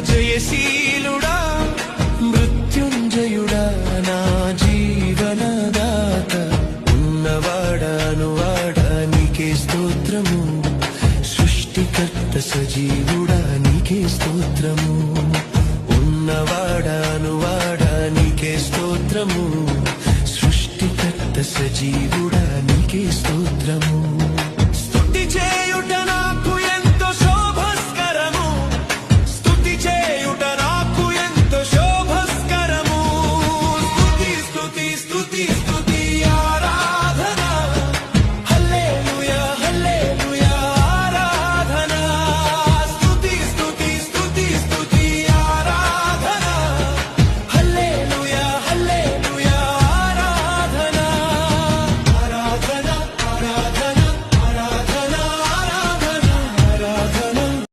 జయశీలుడా మృత్యుంజయుడా నా జీవనదాత. ఉన్నవాడానువాడా నీకే స్తోత్రము సృష్టికర్త సజీవుడా నీకే స్తోత్రము. ఉన్నవాడానువాడా నీకే స్తోత్రము సృష్టికర్త సజీవుడా నీకే స్తోత్రము. feel